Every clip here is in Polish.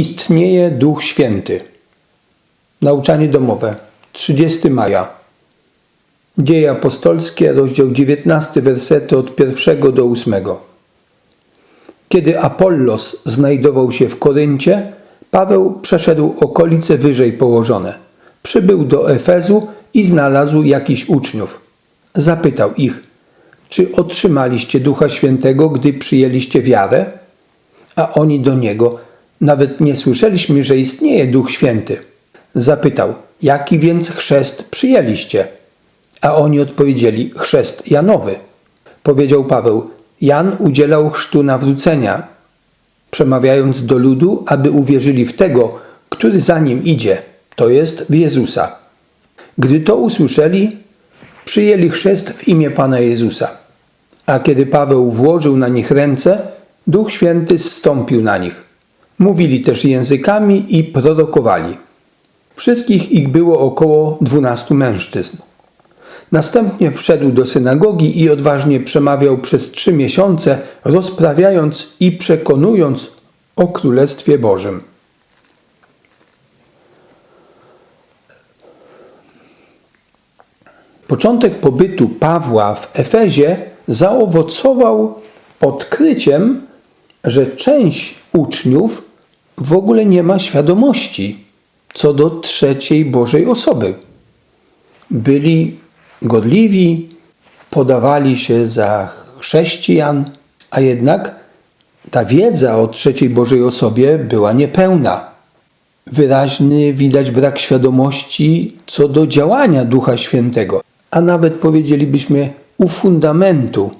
istnieje Duch Święty. Nauczanie domowe 30 maja. Dzieje apostolskie, rozdział 19, wersety od 1 do 8. Kiedy Apollos znajdował się w Koryncie, Paweł przeszedł okolice wyżej położone. Przybył do Efezu i znalazł jakichś uczniów. Zapytał ich, czy otrzymaliście Ducha Świętego, gdy przyjęliście wiarę? A oni do niego, nawet nie słyszeliśmy, że istnieje Duch Święty. Zapytał, jaki więc chrzest przyjęliście? A oni odpowiedzieli, chrzest Janowy. Powiedział Paweł, Jan udzielał chrztu nawrócenia, przemawiając do ludu, aby uwierzyli w tego, który za nim idzie, to jest w Jezusa. Gdy to usłyszeli, przyjęli chrzest w imię Pana Jezusa. A kiedy Paweł włożył na nich ręce, Duch Święty zstąpił na nich. Mówili też językami i prorokowali. Wszystkich ich było około dwunastu mężczyzn. Następnie wszedł do synagogi i odważnie przemawiał przez trzy miesiące, rozprawiając i przekonując o Królestwie Bożym. Początek pobytu Pawła w Efezie zaowocował odkryciem, że część uczniów w ogóle nie ma świadomości co do trzeciej Bożej osoby. Byli godliwi, podawali się za chrześcijan, a jednak ta wiedza o trzeciej Bożej osobie była niepełna. Wyraźny widać brak świadomości co do działania Ducha Świętego, a nawet powiedzielibyśmy u fundamentu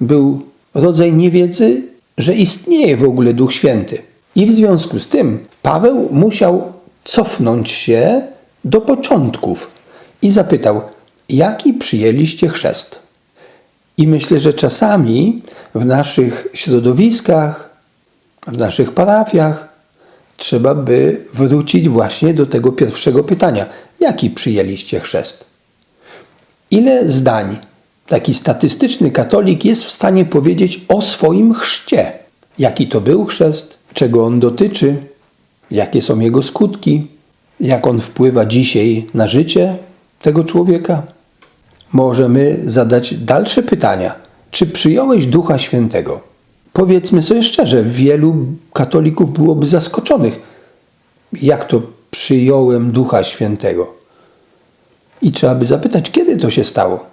był rodzaj niewiedzy, że istnieje w ogóle Duch Święty. I w związku z tym Paweł musiał cofnąć się do początków i zapytał, jaki przyjęliście chrzest? I myślę, że czasami w naszych środowiskach, w naszych parafiach trzeba by wrócić właśnie do tego pierwszego pytania: jaki przyjęliście chrzest? Ile zdań taki statystyczny katolik jest w stanie powiedzieć o swoim chrzcie? Jaki to był chrzest? Czego on dotyczy? Jakie są jego skutki? Jak on wpływa dzisiaj na życie tego człowieka? Możemy zadać dalsze pytania. Czy przyjąłeś Ducha Świętego? Powiedzmy sobie szczerze, wielu katolików byłoby zaskoczonych. Jak to przyjąłem Ducha Świętego? I trzeba by zapytać, kiedy to się stało.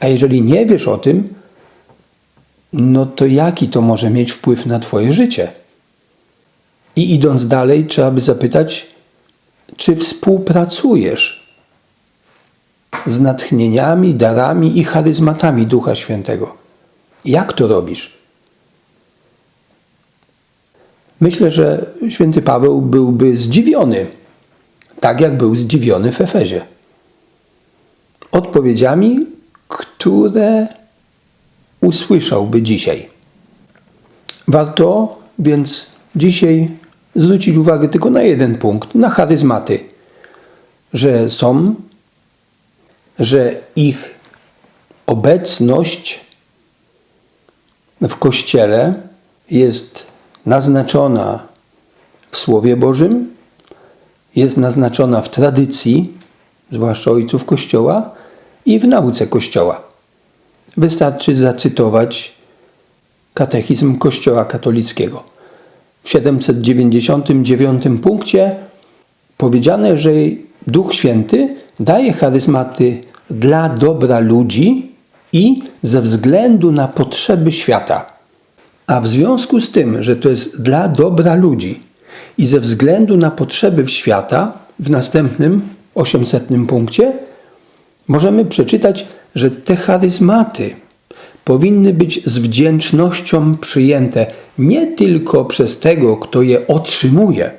A jeżeli nie wiesz o tym, no to jaki to może mieć wpływ na Twoje życie? I idąc dalej, trzeba by zapytać, czy współpracujesz z natchnieniami, darami i charyzmatami Ducha Świętego? Jak to robisz? Myślę, że święty Paweł byłby zdziwiony, tak jak był zdziwiony w Efezie. Odpowiedziami, które usłyszałby dzisiaj. Warto więc dzisiaj zwrócić uwagę tylko na jeden punkt, na charyzmaty, że są, że ich obecność w Kościele jest naznaczona w Słowie Bożym, jest naznaczona w tradycji, zwłaszcza ojców Kościoła, i w nauce Kościoła. Wystarczy zacytować katechizm Kościoła katolickiego. W 799 punkcie powiedziane, że Duch Święty daje charyzmaty dla dobra ludzi i ze względu na potrzeby świata. A w związku z tym, że to jest dla dobra ludzi i ze względu na potrzeby świata, w następnym 800 punkcie możemy przeczytać, że te charyzmaty powinny być z wdzięcznością przyjęte nie tylko przez tego, kto je otrzymuje,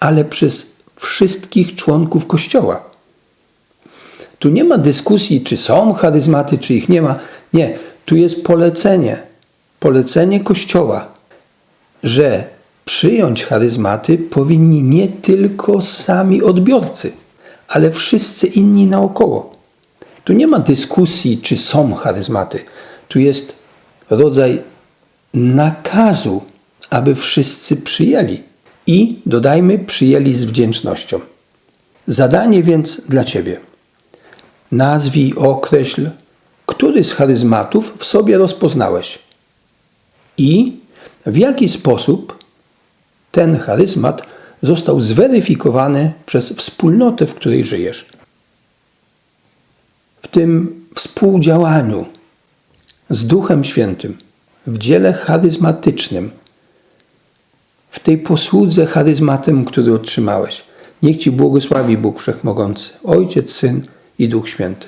ale przez wszystkich członków Kościoła. Tu nie ma dyskusji, czy są charyzmaty, czy ich nie ma. Nie, tu jest polecenie, polecenie Kościoła, że przyjąć charyzmaty powinni nie tylko sami odbiorcy, ale wszyscy inni naokoło. Tu nie ma dyskusji, czy są charyzmaty. Tu jest rodzaj nakazu, aby wszyscy przyjęli. i dodajmy przyjęli z wdzięcznością. Zadanie więc dla Ciebie. Nazwij, określ, który z charyzmatów w sobie rozpoznałeś i w jaki sposób ten charyzmat został zweryfikowany przez wspólnotę, w której żyjesz. W tym współdziałaniu z Duchem Świętym, w dziele charyzmatycznym, w tej posłudze charyzmatem, który otrzymałeś. Niech Ci błogosławi Bóg Wszechmogący, Ojciec, Syn i Duch Święty.